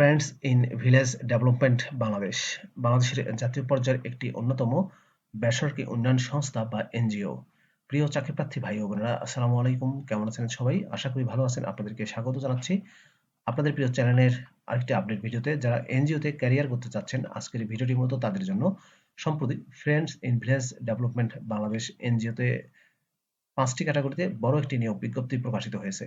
Friends in village development Bangladesh বাংলাদেশের জাতীয় পর্যায়ের একটি অন্যতম বেসরকারি উন্নয়ন সংস্থা বা এনজিও। প্রিয় চাকরি প্রার্থী ভাই ও বোনেরা, আসসালামু আলাইকুম। কেমন আছেন সবাই? আশা করি ভালো আছেন। আপনাদেরকে স্বাগত জানাচ্ছি আপনাদের প্রিয় চ্যানেলের আরেকটি আপডেট ভিডিওতে। যারা এনজিওতে ক্যারিয়ার করতে চাচ্ছেন, আজকের ভিডিওটি মতো তাদের জন্য। সম্প্রতি friends in village development Bangladesh এনজিওতে পাঁচটি ক্যাটাগরিতে বড় একটি নিয়োগ বিজ্ঞপ্তি প্রকাশিত হয়েছে।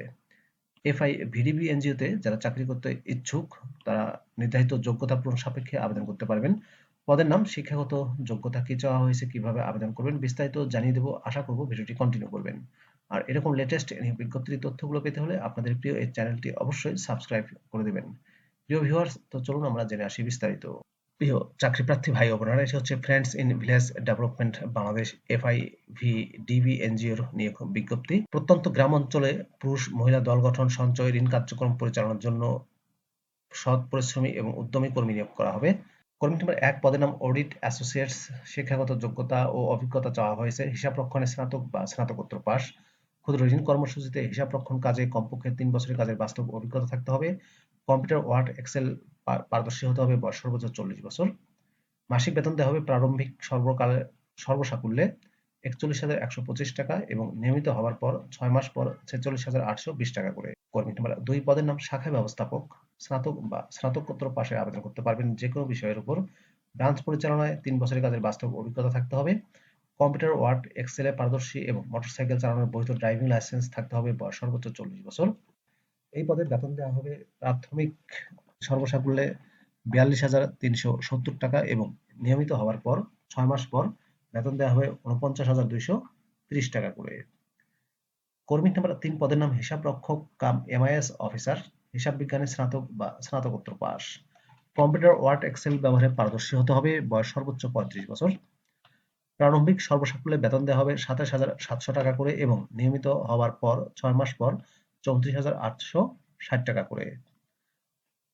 এফআই, ভিডিবি এনজিওতে যারা চাকরি করতে ইচ্ছুক, তারা নির্ধারিত যোগ্যতা পূরণ সাপেক্ষে আবেদন করতে পারবেন। পদের নাম, শিক্ষাগত যোগ্যতা কি চাওয়া হয়েছে, কীভাবে আবেদন করবেন, বিস্তারিত জানিয়ে দেবো। আশা করব ভিডিওটি কন্টিনিউ করবেন। আর এরকম লেটেস্ট বিজ্ঞপ্তির তথ্যগুলো পেতে হলে আপনাদের প্রিয় এই চ্যানেলটি অবশ্যই সাবস্ক্রাইব করে দেবেন। প্রিয় ভিউয়ার্স তো চলুন আমরা জেনে আসি বিস্তারিত। প্রিয় চাকরি প্রার্থী ভাই এটি হচ্ছে friends in village development Bangladesh FI V DB এনজিওর নিয়োগ বিজ্ঞপ্তি। প্রত্যন্ত গ্রাম অঞ্চলে পুরুষ মহিলা দল গঠন, সঞ্চয়, ঋণ কার্যক্রম পরিচালনার জন্য সৎ পরিশ্রমী এবং উদ্যমী কর্মী নিয়োগ করা হবে। কর্মী নম্বর এক পদের নাম অডিট অ্যাসোসিয়েটস শিক্ষাগত যোগ্যতা ও অভিজ্ঞতা চাওয়া হয়েছে, হিসাব রক্ষণে স্নাতক বা স্নাতকোত্তর পাস। ক্ষুদ্র ঋণ কর্মসূচিতে হিসাব রক্ষণ কাজে কমপক্ষে তিন বছরের কাজের বাস্তব অভিজ্ঞতা থাকতে হবে। কম্পিউটার ওয়ার্ড এক্সেল পারদর্শী হতে হবে বয়স সর্বোচ্চ চল্লিশ বছর। মাসিক বেতন দেওয়া হবে প্রারম্ভিক সর্বকালে সর্বসাকুল্যে একচল্লিশ হাজার একশো পঁচিশ টাকা এবং নিয়মিত হওয়ার পর ছয় মাস পর ছেচল্লিশ হাজার আটশো বিশ টাকা করে। কর্মী নম্বর দুই পদের নাম শাখা ব্যবস্থাপক, স্নাতক বা স্নাতকোত্তর পাশে আবেদন করতে পারবেন যে কোনো বিষয়ের উপর। ব্রাঞ্চ পরিচালনায় তিন বছরের কাজের বাস্তব অভিজ্ঞতা থাকতে হবে। কম্পিউটার ওয়ার্ড এক্সেলে পারদর্শী এবং মোটরসাইকেল চালানোর বৈধ ড্রাইভিং লাইসেন্স থাকতে হবে বয়স সর্বোচ্চ চল্লিশ বছর। এই পদে বেতন দেওয়া হবে প্রাথমিক সর্বসাকুল্যে বিয়াল্লিশ হাজার তিনশো সত্তর টাকা এবং নিয়মিত হওয়ার পর ছয় মাস পর বেতন দেওয়া হবে উনপঞ্চাশ হাজার দুইশো ত্রিশ টাকা করে। কর্মী নাম্বার তিন পদের নাম হিসাব রক্ষক কাম এমআইএস অফিসার, হিসাব বিজ্ঞানে স্নাতক বা স্নাতকোত্তর পাস। কম্পিউটার ওয়ার্ড, এক্সেল ব্যবহারে পারদর্শী হতে হবে, বয়স সর্বোচ্চ পঁয়ত্রিশ বছর। প্রারম্ভিক সর্বসাকুল্যে বেতন দেওয়া হবে সাতাশ হাজার সাতশো টাকা করে এবং নিয়মিত হওয়ার পর ছয় মাস পর চৌত্রিশ হাজার টাকা করে।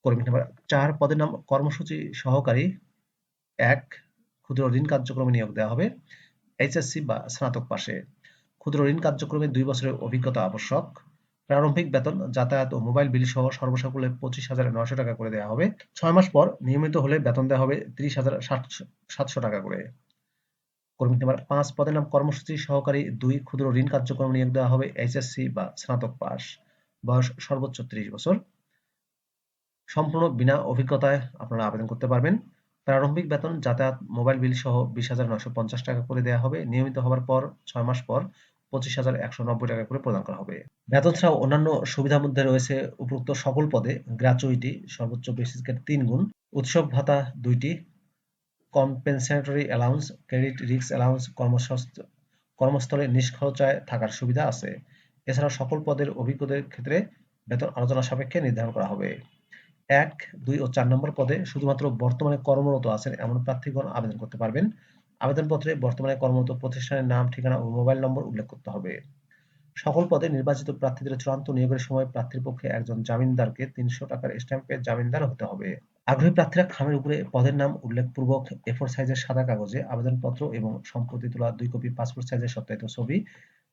কর্মী নাম্বার চার, পদের নাম কর্মসূচি সহকারী। এক, ক্ষুদ্র ঋণ কার্যক্রমে নিয়োগ দেওয়া হবে। এইচএসসি বা স্নাতক পাশে। ক্ষুদ্র ঋণ কার্যক্রমে দুই বছরের অভিজ্ঞতা আবশ্যক। প্রারম্ভিক বেতন, যাতায়াত ও মোবাইল বিল সহ সর্বসাকুল্যে পঁচিশ হাজার নয়শো টাকা করে দেওয়া হবে। ছয় মাস পর নিয়মিত হলে বেতন দেওয়া হবে ত্রিশ হাজার সাতশো টাকা করে। কর্মী নাম্বার পাঁচ পদের নাম কর্মসূচি সহকারী দুই ক্ষুদ্র ঋণ কার্যক্রম নিয়োগ দেওয়া হবে এইচএসসি বা স্নাতক পাস বয়স সর্বোচ্চ ত্রিশ বছর। সম্পূর্ণ বিনা অভিজ্ঞতায় আপনারা আবেদন করতে পারবেন। প্রারম্ভিক বেতন, যাতায়াত, মোবাইল বিল সহ বিশ হাজার নয়শো পঞ্চাশ টাকা করে দেওয়া হবে। নিয়মিত হওয়ার পর ছয় মাস পর পঁচিশ হাজার একশো নব্বই টাকা করে প্রদান করা হবে। বেতন ছাড়াও অন্যান্য সুবিধার মধ্যে রয়েছে উপরোক্ত সকল পদে গ্র্যাচুইটি সর্বোচ্চ বেসিকের তিন গুণ, উৎসব ভাতা দুইটি কম্পেনসেটরি অ্যালাউন্স ক্রেডিট রিক্স অ্যালাউন্স কর্মস্থলে নিষ্খরচায় থাকার সুবিধা আছে। এছাড়া সকল পদের অভিজ্ঞদের ক্ষেত্রে বেতন আলোচনা সাপেক্ষে নির্ধারণ করা হবে। এক, দুই ও চার নম্বর পদে শুধুমাত্র বর্তমানে কর্মরত আছেন এমন প্রার্থীগণ আবেদন করতে পারবেন। আবেদনপত্রে বর্তমানে কর্মরত প্রতিষ্ঠানের নাম, ঠিকানা ও মোবাইল নম্বর উল্লেখ করতে হবে। সকল পদে নির্বাচিত প্রার্থীদের চূড়ান্ত নিয়োগের সময় প্রার্থীর পক্ষে একজন জামিনদারকে তিনশো টাকার স্ট্যাম্পে জামিনদার হতে হবে। আগ্রহী প্রার্থীরা খামের উপরে পদের নাম উল্লেখপূর্বক এফোর সাইজের সাদা কাগজে আবেদনপত্র এবং সম্প্রতি তোলা দুই কপি পাসপোর্ট সাইজের সত্যায়িত ছবি,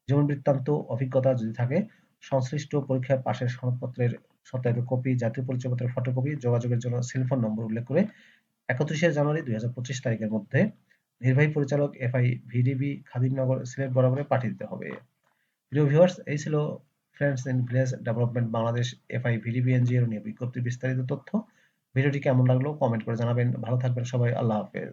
যেমন বৃত্তান্ত অভিজ্ঞতা যদি থাকে, সংশ্লিষ্ট পরীক্ষায় পাশের সনদপত্রের সত্যায়িত কপি, জাতীয় পরিচয়পত্রের ফটোকপি যোগাযোগের জন্য সেলফোন নম্বর উল্লেখ করে একত্রিশে জানুয়ারি দুই হাজার পঁচিশ তারিখের মধ্যে নির্বাহী পরিচালক এফআই ভিডিবি খাদিমনগর সিলেট বরাবরে পাঠিয়ে দিতে হবে। প্রিয় ভিউয়ার্স এই ছিল friends in village development Bangladesh FI VDB এনজিওর নিয়ে বিজ্ঞপ্তি বিস্তারিত তথ্য। ভিডিওটি কেমন লাগল কমেন্ট করে জানাবেন। ভালো থাকবেন সবাই, আল্লাহ হাফেজ।